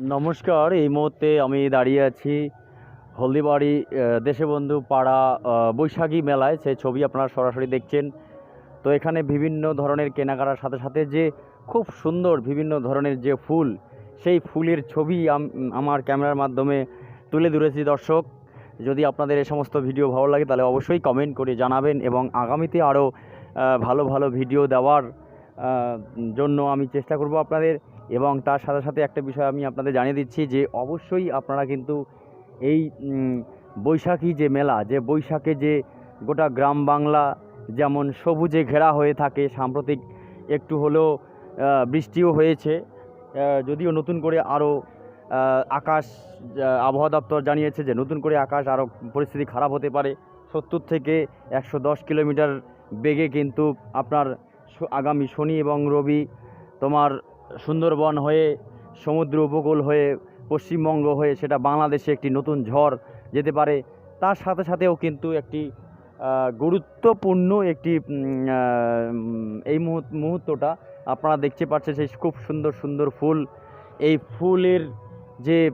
নমস্কার, এই মুহূর্তে আমি দাঁড়িয়ে আছি হলদিবাড়ি দেশবন্ধু পাড়া বৈশাখী মেলায়। সেই ছবি আপনারা সরাসরি দেখছেন। তো এখানে বিভিন্ন ধরনের কেনাকাটার সাথে সাথে যে খুব সুন্দর বিভিন্ন ধরনের যে ফুল, সেই ফুলের ছবি আম- আমার ক্যামেরার মাধ্যমে তুলে ধরেছি দর্শক। যদি আপনাদের এই সমস্ত ভিডিও ভালো লাগে, তাহলে অবশ্যই কমেন্ট করে জানাবেন এবং আগামীতে আরও ভালো ভালো ভিডিও দেওয়ার জন্য আমি চেষ্টা করব আপনাদের এবং তার সাথে সাথে একটা বিষয় আমি আপনাদের জানিয়ে দিচ্ছি যে অবশ্যই আপনারা কিন্তু এই বৈশাখী যে মেলা, যে বৈশাখে যে গোটা গ্রাম বাংলা যেমন সবুজে ঘেরা হয়ে থাকে, সাম্প্রতিক একটু হলেও বৃষ্টিও হয়েছে যদিও নতুন করে আরও আকাশ আবহাওয়া দপ্তর জানিয়েছে যে নতুন করে আকাশ আরও পরিস্থিতি খারাপ হতে পারে। সত্তর থেকে একশো দশ কিলোমিটার বেগে কিন্তু আপনার আগামী শনি এবং রবি তোমার সুন্দরবন হয়ে, সমুদ্র উপকূল হয়ে, পশ্চিমবঙ্গ হয়ে সেটা বাংলাদেশে একটি নতুন ঝড় যেতে পারে। তার সাথে সাথেও কিন্তু একটি গুরুত্বপূর্ণ একটি এই মুহূর্ত- মুহূর্তটা আপনারা দেখতে পাচ্ছেন সেই খুব সুন্দর সুন্দর ফুল। এই ফুলের যে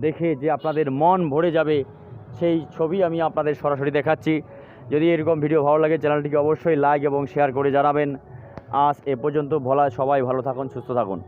দেখে যে আপনাদের মন ভরে যাবে, সেই ছবি আমি আপনাদের সরাসরি দেখাচ্ছি। যদি এরকম ভিডিও ভালো লাগে, চ্যানেলটিকে অবশ্যই লাইক এবং শেয়ার করে জানাবেন। আজ এ পর্যন্ত ভোলা সবাই ভালো থাকুন সুস্থ থাকুন।